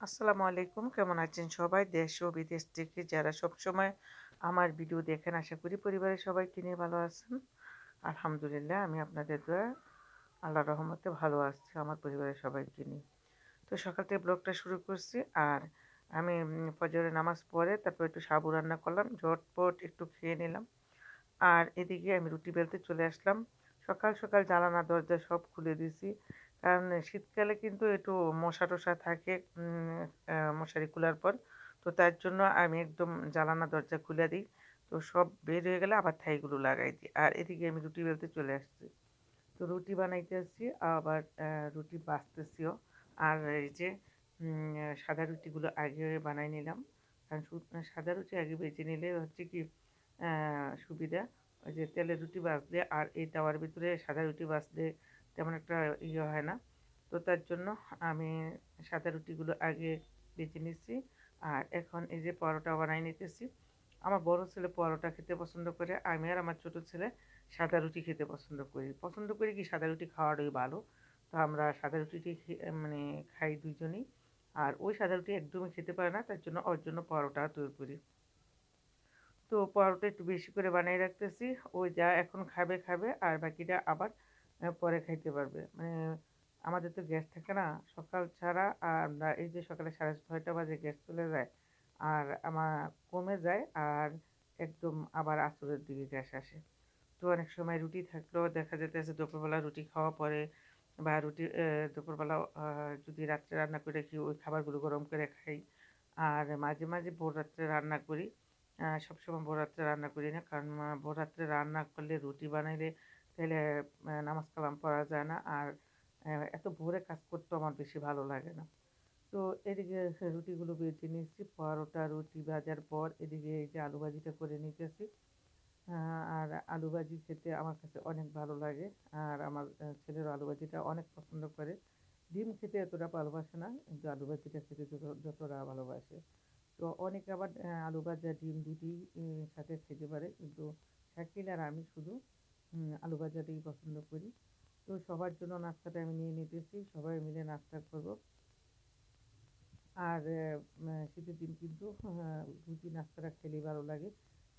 আসসালামু আলাইকুম। কেমন আছেন সবাই? দেশ ও বিদেশ থেকে যারা সবসময় আমার ভিডিও দেখেন, আশা করি পরিবারের সবাইকে নিয়ে ভালো আছেন। আলহামদুলিল্লাহ, আমি আপনাদের দোয়া আল্লাহ রহমতে ভালো আছি, আমার পরিবারের সবাইকে নিয়ে। তো সকাল থেকে ব্লগটা শুরু করছি, আর আমি ফজরের নামাজ পড়ে তারপর একটু সাবু রান্না করলাম, ঝটপট একটু খেয়ে নিলাম। আর এদিকে আমি রুটি বেলতে চলে আসলাম। সকাল সকাল জানালা দরজা সব খুলে দিয়েছি। কারণ শীতকালে কিন্তু একটু মশা টশা থাকে মশারি খোলার পর। তো তার জন্য আমি একদম জ্বালানা দরজা খুলে দিই। তো সব বের হয়ে গেলে আবার থাইগুলো লাগাই দিই। আর এদিকে আমি রুটি বেলতে চলে আসছি। তো রুটি বানাইতে আসছি, আবার রুটি বাঁচতেছিও। আর এই যে সাদা রুটিগুলো আগে বানাই নিলাম। কারণ সাদা রুটি আগে বেজে নিলে হচ্ছে কি সুবিধা। ওই যে তেলের রুটি বাঁচলে আর এই তাওয়ার ভিতরে সাদা রুটি বাঁচলে তেমন একটা ইয়ে হয় না। তো তার জন্য আমি সাদা রুটিগুলো আগে বেছে নিচ্ছি আর এখন এই যে পরোটা বানাই নিতেছি। আমার বড় ছেলে পরোটা খেতে পছন্দ করে, আমি আর আমার ছোট ছেলে সাদা রুটি খেতে পছন্দ করি। পছন্দ করি কি সাদা রুটি খাওয়াটাই ভালো। তো আমরা সাদা রুটিটি মানে খাই দুজনেই আর ওই সাদা রুটি একদমই খেতে পারে না, তার জন্য ওর জন্য পরোটা তৈরি করি। তো পরোটা একটু বেশি করে বানিয়ে রাখতেছি। ওই যা এখন খাবে খাবে। আর বাকিটা আবার পরে খাইতে পারবে। মানে আমাদের তো গ্যাস থাকে না, সকাল ছাড়া আর আমরা এই যে সকালে সাড়ে ছয়টা বাজে গ্যাস চলে যায় আর আমার কমে যায় আর একদম আবার আসরের দিকে গ্যাস আসে। তো অনেক সময় রুটি থাকলেও দেখা যেতেছে দুপুরবেলা রুটি খাওয়া পরে বা রুটি দুপুরবেলা যদি রাত্রে রান্না করে রাখি, ওই খাবারগুলো গরম করে খাই। আর মাঝে মাঝে ভোর রাত্রে রান্না করি। সবসময় ভোর রাত্রে রান্না করি না, কারণ ভোর রাত্রে রান্না করলে রুটি বানাইলে তাহলে নামাজ কালাম পড়া যায় না। আর এত ভোরে কাজ করতে আমার বেশি ভালো লাগে না। তো এদিকে রুটিগুলো বেজে নিয়েছি। পরোটা, রুটি ভাজার পর এদিকে এই যে আলু ভাজিটা করে নিতেছি। আর আলু ভাজি খেতে আমার কাছে অনেক ভালো লাগে। আর আমার ছেলের আলু ভাজিটা অনেক পছন্দ করে। ডিম খেতে এতটা ভালোবাসে না, কিন্তু আলু ভাজিটা খেতে যতটা ভালোবাসে। তো অনেকে আবার আলু ভাজা, ডিম দুটি সাথে খেতে পারে। কিন্তু শাকিল আর আমি শুধু আলু ভাজাটাই পছন্দ করি। তো সবার জন্য নাস্তাটা আমি নিয়ে নিতেছি, সবাই মিলে নাস্তা করব। আর শীতের দিন কিন্তু রুটি নাস্তাটা খেলেই ভালো লাগে।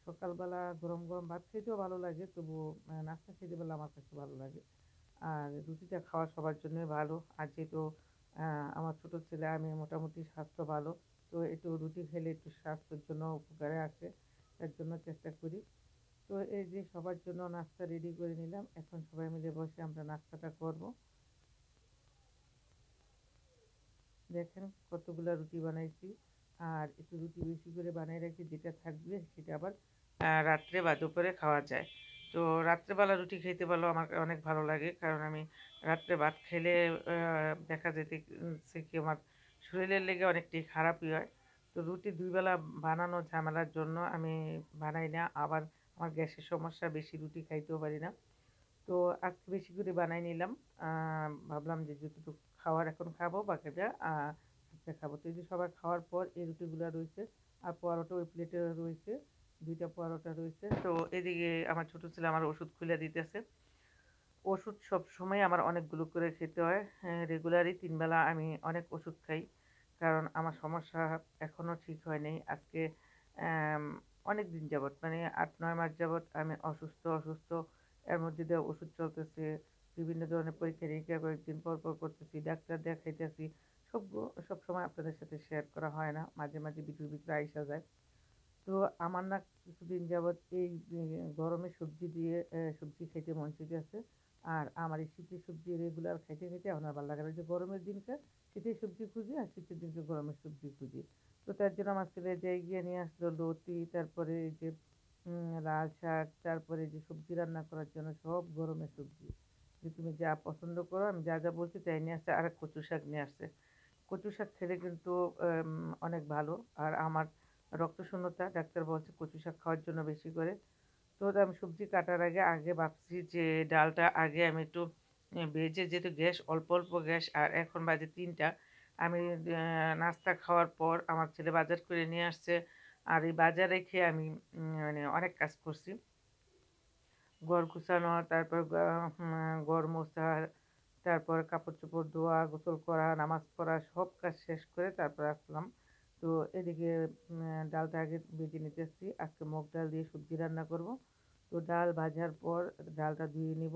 সকালবেলা গরম গরম ভাত খেতেও ভালো লাগে তবু নাস্তা খেতে পারলে আমার কাছে ভালো লাগে। আর রুটিটা খাওয়া সবার জন্যই ভালো। আর যেহেতু আমার ছোটো ছেলে, আমি মোটামুটি স্বাস্থ্য ভালো, তো একটু রুটি খেলে একটু স্বাস্থ্যের জন্য উপকারে আসে, তার জন্য চেষ্টা করি। তো এই যে সবার জন্য নাস্তা রেডি করে নিলাম। এখন সবাই মিলে বসে আমরা নাস্তাটা করব। দেখেন কতগুলো রুটি বানাইছি। আর একটু রুটি বেশি করে বানাই রাখি, যেটা থাকবে সেটা আবার রাত্রে বা দুপুরে খাওয়া যায়। তো রাত্রেবেলা রুটি খেতে পারলেও আমার অনেক ভালো লাগে, কারণ আমি রাত্রে ভাত খেলে দেখা যেতে সে কি আমার শরীরের লেগে অনেকটাই খারাপই হয়। তো রুটি দুইবেলা বানানো ঝামেলার জন্য আমি বানাই না, আবার আমার গ্যাসের সমস্যা, বেশি রুটি খাইতেও পারি না। তো আজকে বেশি করে বানাই নিলাম। ভাবলাম যে যতটুকু খাওয়ার এখন খাব বাকিটা আজকে খাব। তো এই যে সবার খাওয়ার পর এই রুটিগুলো রয়েছে, আর পরোটা ওই প্লেটে রয়েছে, দুইটা পরোটা রয়েছে। তো এদিকে আমার ছোটো ছেলে আমার ওষুধ খুলে দিতেছে। ওষুধ সব সময় আমার অনেকগুলো করে খেতে হয় রেগুলারই তিনবেলা আমি অনেক ওষুধ খাই, কারণ আমার সমস্যা এখনও ঠিক হয়নি আজকে অনেক দিন যাবৎ মানে আট, নয় মাস যাবৎ আমি অসুস্থ অসুস্থ, এর মধ্যে দিয়ে ওষুধ চলতেছে, বিভিন্ন ধরনের পরীক্ষা, নিরীক্ষা কয়েকদিন পর পর করতেছি, ডাক্তার দেখাইতেছি, সব সব সময় আপনাদের সাথে শেয়ার করা হয় না, মাঝে মাঝে ভিতরে ভিতরে আইসা যায়। তো আমার না কিছুদিন যাবৎ এই গরমে সবজি দিয়ে সবজি খেতে মন আছে আর আমার এই শীতের সবজি রেগুলার খাইতে খাইতে আমার ভালো লাগে না যে গরমের দিনকে শীতের সবজি খুঁজি আর শীতের দিনকে গরমের সবজি খুঁজি। তো তার জন্য আমার ছেলে যাই গিয়ে নিয়ে আসলো, লতি, তারপরে এই যে লাল শাক, তারপরে যে সবজি রান্না করার জন্য সব গরমের সবজি। যে তুমি যা পছন্দ করো, আমি যা যা বলছি তাই নিয়ে আসছে, আর কচু শাক নিয়ে আসছে। কচু শাক খেলে কিন্তু অনেক ভালো, আর আমার রক্ত শূন্যতা, ডাক্তার বলছে কচু শাক খাওয়ার জন্য বেশি করে। তো আমি সবজি কাটার আগে আগে ভাবছি যে ডালটা আগে আমি একটু ভেজে যেহেতু গ্যাস, অল্প অল্প গ্যাস, আর এখন বাজে তিনটা আমি নাস্তা খাওয়ার পর আমার ছেলে বাজার করে নিয়ে আসছে। আর এই বাজারে রেখে আমি মানে অনেক কাজ করছি। ঘর গুছানো, তারপর ঘর মোছা, তারপর কাপড় চোপড় ধোয়া, গোসল করা, নামাজ পড়া, সব কাজ শেষ করে তারপর আসলাম। তো এদিকে ডালটা আগে ভেজে নিতেছি। আজকে মুগ ডাল দিয়ে সবজি রান্না করব। তো ডাল ভাজার পর ডালটা ধুয়ে নিব।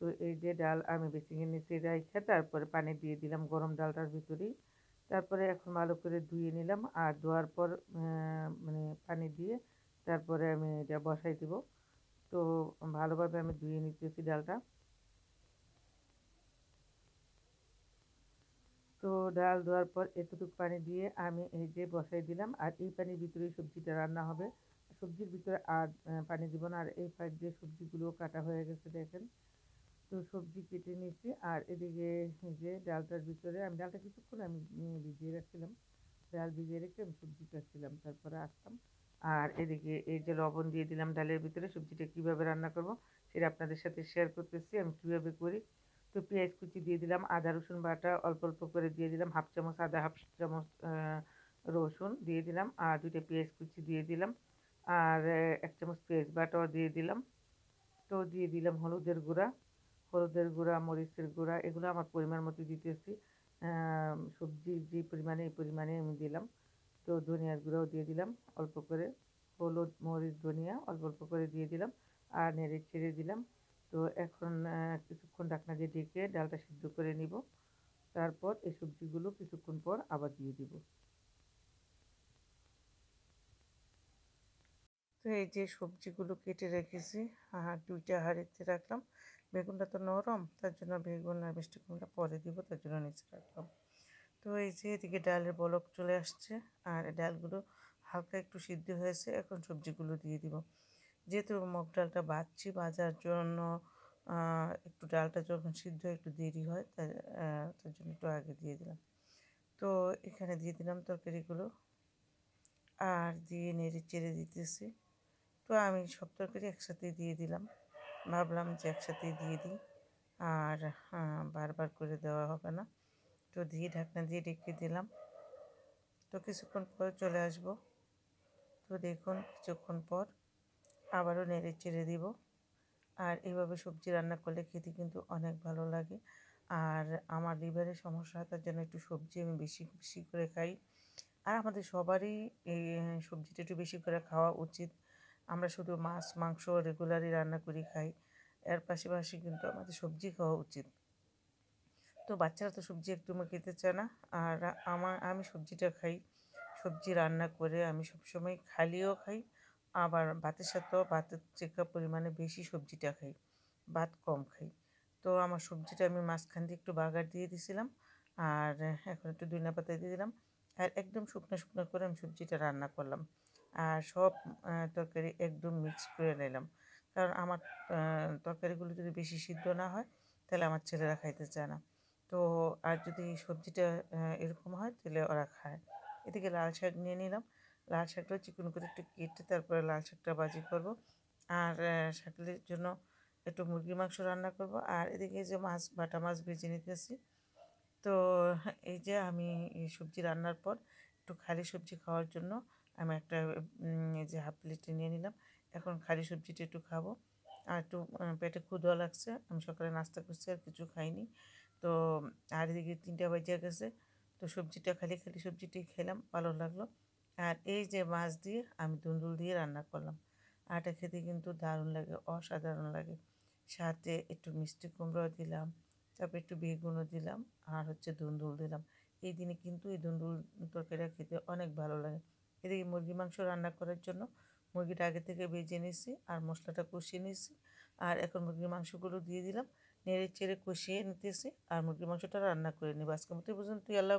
তো এই যে ডাল আমি বেসিংয়ে নিচে রাইখে, তারপরে পানি দিয়ে দিলাম গরম ডালটার ভিতরেই। তারপরে এখন ভালো করে ধুয়ে নিলাম আর ধোয়ার পর মানে পানি দিয়ে তারপরে আমি এটা বসাই দিব। তো ভালোভাবে আমি ধুয়ে নিতেছি ডালটা। তো ডাল ধোয়ার পর এতটুকু পানি দিয়ে আমি এই যে বসাই দিলাম আর এই পানির ভিতরেই সবজিটা রান্না হবে। সবজির ভিতরে আর পানি দিব না। আর এই পাইপ দিয়ে সবজিগুলো কাটা হয়ে গেছে, দেখেন। তো সবজি কেটে নিয়েছি। আর এদিকে যে ডালটার ভিতরে আমি ডালটা কিছুক্ষণ আমি ভিজিয়ে রাখছিলাম। ডাল ভিজিয়ে রেখে আমি সবজি কাটছিলাম, তারপরে আসতাম আর এদিকে এই যে লবণ দিয়ে দিলাম ডালের ভিতরে, সবজিটা কীভাবে রান্না করব সেটা আপনাদের সাথে শেয়ার করতেছি, আমি কীভাবে করি। তো পেঁয়াজ কুচি দিয়ে দিলাম, আদা, রসুন বাটা অল্প অল্প করে দিয়ে দিলাম, হাফ চামচ আদা, হাফ চামচ রসুন দিয়ে দিলাম, আর দুইটা পেঁয়াজ কুচি দিয়ে দিলাম। আর এক চামচ পেঁয়াজ বাটাও দিয়ে দিলাম। তো দিয়ে দিলাম হলুদের গুঁড়া। হলুদের গুঁড়া, মরিচের গুঁড়া, এগুলো আমার পরিমাণ মতো দিতেছি। সবজির যে পরিমাণে, এই পরিমাণে আমি দিলাম। তো ধনিয়ার গুঁড়াও দিয়ে দিলাম, অল্প করে। হলুদ, মরিচ, ধনিয়া, অল্প অল্প করে দিয়ে দিলাম আর নেড়ে ছেড়ে দিলাম। তো এখন কিছুক্ষণ ঢাকনা দিয়ে ঢেকে ডালটা সিদ্ধ করে নিব। তারপর এই সবজিগুলো কিছুক্ষণ পর আবার দিয়ে দিব। তো এই যে সবজিগুলো কেটে রেখেছি আর দুইটা হাঁড়িতে রাখলাম। বেগুনটা তো নরম, তার জন্য বেগুন আর মিষ্টি কুমড়া পরে দিব, তার জন্য নিচে রাখলাম। তো এই যে এদিকে ডালের বলক চলে আসছে, আর ডালগুলো হালকা একটু সিদ্ধ হয়েছে, এখন সবজিগুলো দিয়ে দিব। যেহেতু মগ ডালটা বাচ্ছি বাজার জন্য একটু ডালটা যখন সিদ্ধ একটু দেরি হয় তার তার জন্য একটু আগে দিয়ে দিলাম। তো এখানে দিয়ে দিলাম তরকারিগুলো, আর দিয়ে নেড়ে চেড়ে দিতেছি। তো আমি সব তরকারি একসাথে দিয়ে দিলাম। ভাবলাম যে একসাথেই দিয়ে দিই। আর বারবার করে দেওয়া হবে না। তো দিয়ে ঢাকনা দিয়ে রেখে দিলাম। তো কিছুক্ষণ পর চলে আসব। তো দেখুন, কিছুক্ষণ পর আবারও নেড়ে চেড়ে দিব। আর এইভাবে সবজি রান্না করলে খেতে কিন্তু অনেক ভালো লাগে। আর আমার লিভারের সমস্যা হয় তার জন্য একটু সবজি আমি বেশি বেশি করে খাই। আর আমাদের সবারই এই সবজিটা একটু বেশি করে খাওয়া উচিত। আমরা শুধু মাছ, মাংস রেগুলারই রান্না করি, খাই। এর পাশাপাশি কিন্তু আমাদের সবজি খাওয়া উচিত। তো বাচ্চারা তো সবজি একদমই খেতে চায় না। আর আমার আমি সবজিটা খাই। সবজি রান্না করে আমি সবসময় খালিও খাই। আবার ভাতের সাথেও ভাতের চেকা পরিমাণে বেশি সবজিটা খাই। ভাত কম খাই। তো আমার সবজিটা আমি মাঝখান দিয়ে একটু বাগার দিয়ে দিছিলাম। আর এখন একটু দুইনা পাতা দিয়ে দিলাম। আর একদম শুকনো শুকনো করে আমি সবজিটা রান্না করলাম। আর সব তরকারি একদম মিক্স করে নিলাম। কারণ আমার তরকারিগুলো যদি বেশি সিদ্ধ না হয়, তাহলে আমার ছেলেরা খাইতে চায় না। তো আর যদি সবজিটা এরকম হয়, তাহলে ওরা খায়। এদিকে লাল শাক নিয়ে নিলাম। লাল শাকটা চিকন করে একটু কেটে তারপরে লাল শাকটা বাজি করব। আর শাকের জন্য একটু মুরগির মাংস রান্না করব। আর এদিকে যে মাছ, বাটা মাছ ভেজে নিতেছি। তো এই যে আমি সবজি রান্নার পর একটু খালি সবজি খাওয়ার জন্য আমি একটা যে হাফ প্লেটে নিয়ে নিলাম। এখন খালি সবজিটা একটু খাব। আর একটু পেটে ক্ষুধা লাগছে। আমি সকালে নাস্তা করছি আর কিছু খাইনি। তো, আর এদিকে তিনটা বাজিয়া গেছে। তো সবজিটা খালি খালি সবজিটাই খেলাম, ভালো লাগল। আর এই যে মাছ দিয়ে আমি দুন্দুল দিয়ে রান্না করলাম। আটা খেতে কিন্তু দারুণ লাগে, অসাধারণ লাগে। সাথে একটু মিষ্টি কুমড়াও দিলাম, তারপর একটু বেগুনও দিলাম, আর হচ্ছে দুন্দুল দিলাম। এই দিনে কিন্তু এই দুন্দুল তরকারিটা খেতে অনেক ভালো লাগে। এদিকে মুরগি মাংস রান্না করার জন্য মুরগিটা আগে থেকে ভেজে নিয়েছি আর মশলাটা কষিয়ে নিয়েছি। আর এখন মুরগির মাংসগুলো দিয়ে দিলাম। নেড়ে চেড়ে কষিয়ে নিতেছি আর মুরগির মাংসটা রান্না করে নিব। আজকের মতো পর্যন্ত আল্লাহ